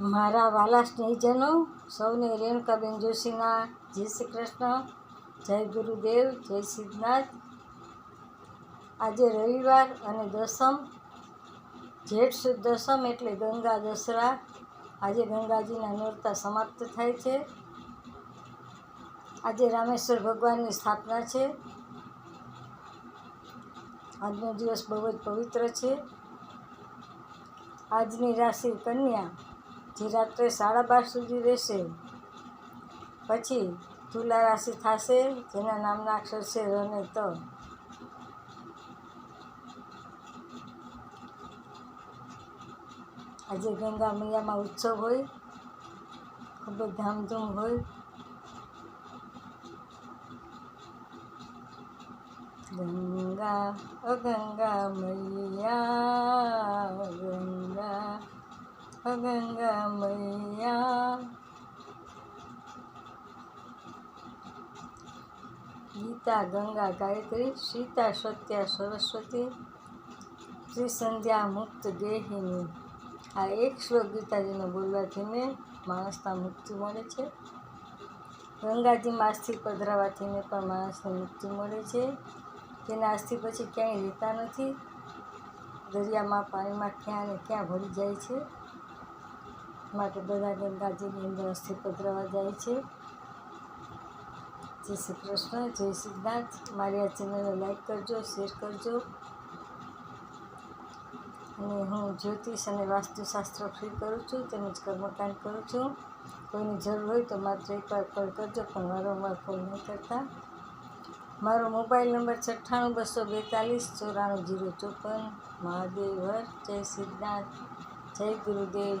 મારા વાલા સ્નેહીજનો, સૌને રેણુકાબેન જોશીના, જય શ્રી કૃષ્ણ, જય ગુરુદેવ, જય સિદ્ધનાથ આજે રવિવાર અને દસમ, જેઠ સુદ દસમ એટલે ગંગા દસરા આજે ગંગાજીના નોરતા સમાપ્ત થાય છે. આજે રામેશ્વર ભગવાનની સ્થાપના છે. આજનો દિવસ બહુ જ પવિત્ર છે. આજની રાશિ કન્યા જે રાત્રે સાડા બાર સુધી રહેશે. પછી તુલા રાશિ થશે, જેના નામના અક્ષર છે રને ત. આજે ગંગા મૈયામાં ઉત્સવ હોય, ખૂબ જ ધામધૂમ હોય. ગંગા અગંગા મૈયા. અગંગા મૈયા ગીતા ગંગા ગાયત્રી સીતા સત્યા સરસ્વતી ત્રિસંધ્યા મુક્ત દેહિની આ એક શ્લોક બોલવાથી મેં માણસના મુક્તિ મળે છે. ગંગાજીમાં અસ્થિ મેં પણ માણસને મુક્તિ મળે છે. તેના અસ્થિ પછી ક્યાંય રહેતા નથી. દરિયામાં પાણીમાં ક્યાં ને ક્યાં ભળી જાય છે. માટે બધા ગંગાજીની અંદર અસ્થિ પધરાવા જાય છે. જય શ્રી કૃષ્ણ, જય સિદ્ધાર્થ મારી આ ચેનલને લાઈક કરજો શેર કરજો. અને હું જ્યોતિષ અને વાસ્તુશાસ્ત્ર ફ્રી કરું છું, તેમજ કર્મકાંડ કરું છું. કોઈની જરૂર હોય તો માત્ર એકવાર કોલ કરજો, પણ વારંવાર કોલ નહીં કરતા. મારો મોબાઈલ નંબર છઠ્ઠાણું બસો બેતાલીસ ચોરાણું જીરો ચોપન. મહાદેવ હર, જય સિદ્ધાર્થ જય ગુરુદેવ.